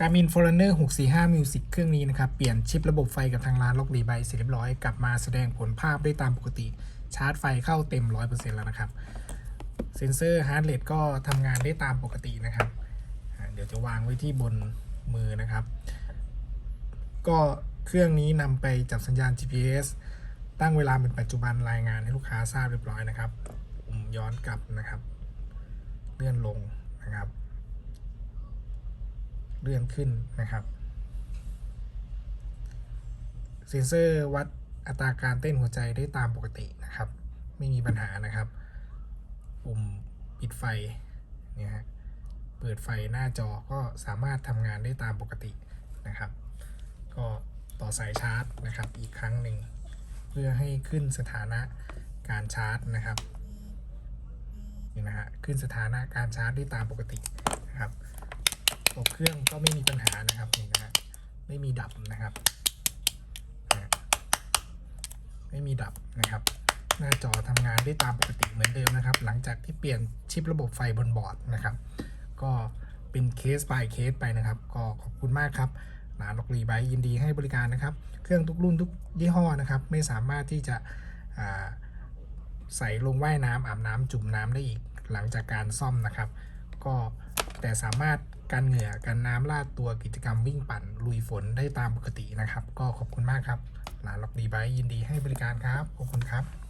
Garmin Forerunner 645 Music เครื่องนี้นะครับ เปลี่ยนชิประบบไฟกับทางร้านล็อกรีไบเสร็จเรียบร้อย กลับมาแสดงผลภาพได้ตามปกติ ชาร์จไฟเข้าเต็ม 100%แล้วนะครับ เซนเซอร์ฮาร์ดเรทก็ทำงานได้ตามปกตินะครับ เดี๋ยวจะวางไว้ที่บนมือนะครับ ก็เครื่องนี้นำไปจับสัญญาณ GPS ตั้งเวลาเป็นปัจจุบันรายงานให้ลูกค้าทราบเรียบร้อยนะครับ ปุ่มย้อนกลับนะครับ เลื่อนลง เลื่อนขึ้นนะครับ เซ็นเซอร์วัดอัตราการเต้นหัวใจได้ตามปกตินะครับ ไม่มีปัญหานะครับ ปุ่มปิดไฟเนี่ยฮะเปิดไฟหน้าจอก็สามารถทำงานได้ตามปกตินะครับ ก็ต่อสายชาร์จนะครับอีกครั้งหนึ่ง เพื่อให้ขึ้นสถานะการชาร์จนะครับนี่นะฮะขึ้นสถานะการชาร์จได้ตามปกติ เครื่องก็ไม่มีปัญหานะครับนี่นะฮะไม่มีดับนะครับ ไม่มีดับนะครับ หน้าจอทำงานได้ตามปกติเหมือนเดิมนะครับ หลังจากที่เปลี่ยนชิประบบไฟบนบอร์ดนะครับ ก็เป็นเคส by เคสไปนะครับ ก็ขอบคุณมากครับร้านล็อกรีไบยินดีให้บริการนะครับ เครื่องทุกรุ่นทุกยี่ห้อนะครับ ไม่สามารถที่จะใส่ลงว่ายน้ำอาบน้ำจุ่มน้ำได้อีกหลังจากการซ่อมนะครับ ก็แต่สามารถ กันเหงื่อกันน้ำลาดตัวกิจกรรมวิ่งปั่น ลุยฝนได้ตามปกตินะครับ ก็ขอบคุณมากครับร้านล็อกดีไบยินดีให้บริการครับ ขอบคุณครับ